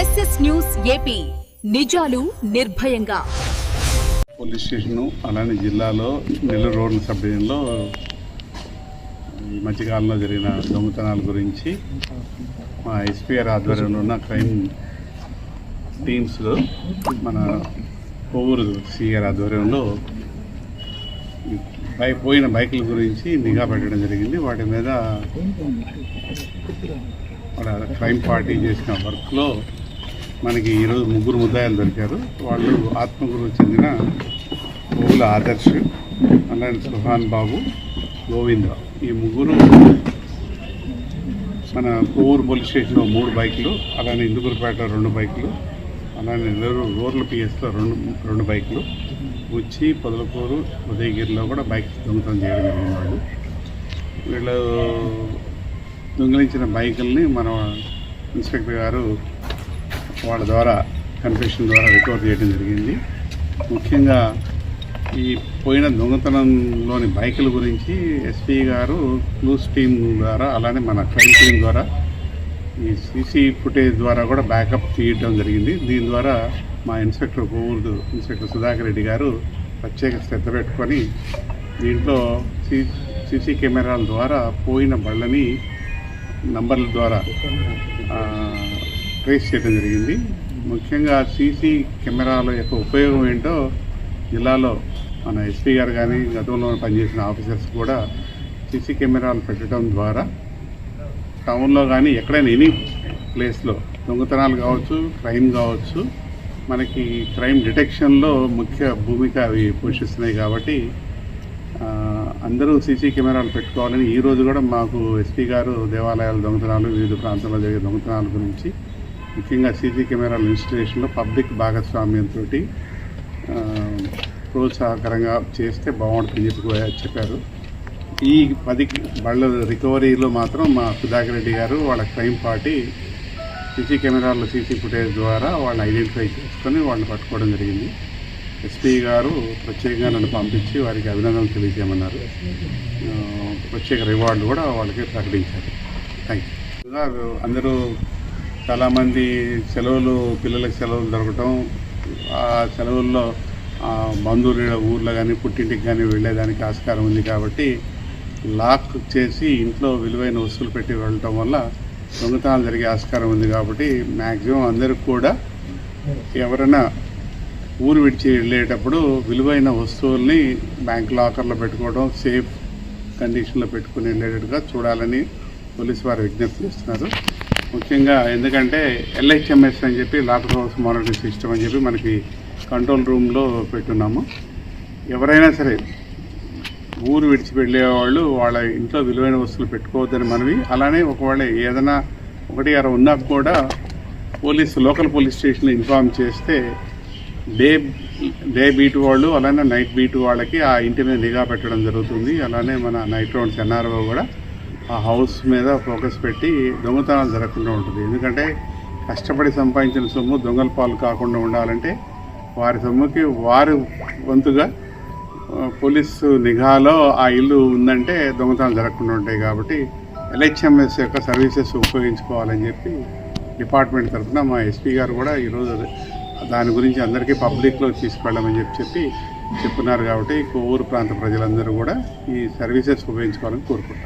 SS news AP. నిజాలు నిర్భయంగా. Police station అలానే జిల్లాలో నెల్లూరు రోడ్ల సభ్యంలో ఈ మధ్యకాలంలో జరిగిన దొంగతనాల గురించి మా ఎస్పీఆర్ ఆధ్వర్యంలో ఉన్న క్రైమ్ టీమ్స్లో మన కొవ్వూరు సిఆర్ ఆధ్వర్యంలో బై పోయిన బైకుల గురించి నిఘా పెట్టడం జరిగింది. వాటి మీద క్రైమ్ పార్టీ చేసిన వర్క్లో మనకి ఈరోజు ముగ్గురు ముద్దాయిలు దొరికారు. వాళ్ళు ఆత్మగురు చెందిన ఓవుల ఆదర్శ్ అలానే సుహాన్ బాబు గోవింద. ఈ ముగ్గురు మన కోవూరు పోలీస్ స్టేషన్లో మూడు బైకులు అలానే ఇందుకూరుపేట రెండు బైకులు అలానే నెల్లూరు రూరల్ పిఎస్లో రెండు రెండు బైకులు. ఉచ్చి పొదలకూరు ఉదయగిరిలో కూడా బైక్ దొంగతనం చేయడం జరిగింది వాళ్ళు వీళ్ళు దొంగిలించిన బైకుల్ని మన ఇన్స్పెక్టర్ గారు వాళ్ళ ద్వారా కన్ఫెషన్ ద్వారా రికవర్ చేయడం జరిగింది. ముఖ్యంగా ఈ పోయిన దొంగతనంలోని బైకుల గురించి ఎస్పీ గారు క్లూస్ టీం ద్వారా అలానే మన క్రైమ్ టీం ద్వారా ఈ సీసీ ఫుటేజ్ ద్వారా కూడా బ్యాకప్ తీయడం జరిగింది. దీని ద్వారా మా ఇన్స్పెక్టర్ కోవూరు ఇన్స్పెక్టర్ సుధాకర్ రెడ్డి గారు ప్రత్యేక శ్రద్ధ పెట్టుకొని దీంట్లో సీ సీసీ కెమెరాల ద్వారా పోయిన బళ్ళని నంబర్ల ద్వారా ట్రేస్ చేయడం జరిగింది. ముఖ్యంగా సీసీ కెమెరాల యొక్క ఉపయోగం ఏంటో జిల్లాలో మన ఎస్పీ గారు కానీ గతంలో పనిచేసిన ఆఫీసర్స్ కూడా సీసీ కెమెరాలు పెట్టడం ద్వారా టౌన్లో కానీ ఎక్కడైనా ఎనీ ప్లేస్లో దొంగతనాలు కావచ్చు క్రైమ్ కావచ్చు మనకి క్రైమ్ డిటెక్షన్లో ముఖ్య భూమిక అవి పోషిస్తున్నాయి కాబట్టి అందరూ సీసీ కెమెరాలు పెట్టుకోవాలని ఈ రోజు కూడా మాకు ఎస్పీ గారు దేవాలయాల దొంగతనాలు వివిధ ప్రాంతాల్లో జరిగే దొంగతనాల గురించి ముఖ్యంగా సీసీ కెమెరాల ఇన్స్టలేషన్లో పబ్లిక్ భాగస్వామ్యంతో ప్రోత్సాహకరంగా చేస్తే బాగుంటుందని చెప్పి చెప్పారు. ఈ పది బళ్ళ రికవరీలో మాత్రం మా సుధాకర్ రెడ్డి గారు వాళ్ళ క్రైమ్ పార్టీ సీసీ కెమెరాల సీసీ ఫుటేజ్ ద్వారా వాళ్ళని ఐడెంటిఫై చేసుకొని వాళ్ళని పట్టుకోవడం జరిగింది. ఎస్పీ గారు ప్రత్యేకంగా నన్ను పంపించి వారికి అభినందనలు తెలియజేయమన్నారు. ప్రత్యేక రివార్డు కూడా వాళ్ళకి ప్రకటించారు. థ్యాంక్ యూ అందరూ చాలామంది సెలవులు పిల్లలకి సెలవులు దొరకటం ఆ సెలవుల్లో బంధువులు బంధువుల ఊర్లో కానీ పుట్టింటికి కానీ వెళ్ళేదానికి ఆస్కారం ఉంది కాబట్టి లాక్ చేసి ఇంట్లో విలువైన వస్తువులు పెట్టి వెళ్ళటం వల్ల దొంగతనాలు జరిగే ఆస్కారం ఉంది కాబట్టి మ్యాక్సిమం అందరికి కూడా ఎవరైనా ఊరు విడిచి వెళ్ళేటప్పుడు విలువైన వస్తువుల్ని బ్యాంక్ లాకర్లో పెట్టుకోవడం సేఫ్ కండిషన్లో పెట్టుకుని వెళ్ళేటట్టుగా చూడాలని పోలీసు వారు విజ్ఞప్తి చేస్తున్నారు. ముఖ్యంగా ఎందుకంటే ఎల్హెచ్ఎంఎస్ అని చెప్పి లాకర్ హౌస్ మానిటరింగ్ సిస్టమ్ అని చెప్పి మనకి కంట్రోల్ రూమ్లో పెట్టున్నాము. ఎవరైనా సరే ఊరు విడిచి వెళ్ళేవాళ్ళు వాళ్ళ ఇంట్లో విలువైన వస్తువులు పెట్టుకోవద్దని మనవి. అలానే ఒకవేళ ఏదైనా ఒకటి అర ఉన్నా కూడా పోలీస్ లోకల్ పోలీస్ స్టేషన్లో ఇన్ఫామ్ చేస్తే డే డే బీట్ వాళ్ళు అలానే నైట్ బీట్ వాళ్ళకి ఆ ఇంటి మీద నిఘా పెట్టడం జరుగుతుంది. అలానే మన నైట్ రౌండ్స్ ఎన్ఆర్ఓ కూడా ఆ హౌస్ మీద ఫోకస్ పెట్టి దొంగతనాలు జరగకుండా ఉంటుంది. ఎందుకంటే కష్టపడి సంపాదించిన సొమ్ము దొంగల పాలు కాకుండా ఉండాలంటే వారి సొమ్ముకి వారి వంతుగా పోలీసు నిఘాలో ఆ ఇల్లు ఉందంటే దొంగతనాలు జరగకుండా ఉంటాయి కాబట్టి ఎల్హెచ్ఎంఎస్ యొక్క సర్వీసెస్ ఉపయోగించుకోవాలని చెప్పి డిపార్ట్మెంట్ తరఫున మా ఎస్పీ గారు కూడా ఈరోజు దాని గురించి అందరికీ పబ్లిక్లో తీసుకెళ్ళమని చెప్పి చెప్పి చెప్తున్నారు కాబట్టి కోవూరు ప్రాంత ప్రజలందరూ కూడా ఈ సర్వీసెస్ ఉపయోగించుకోవాలని కోరుకుంటున్నారు.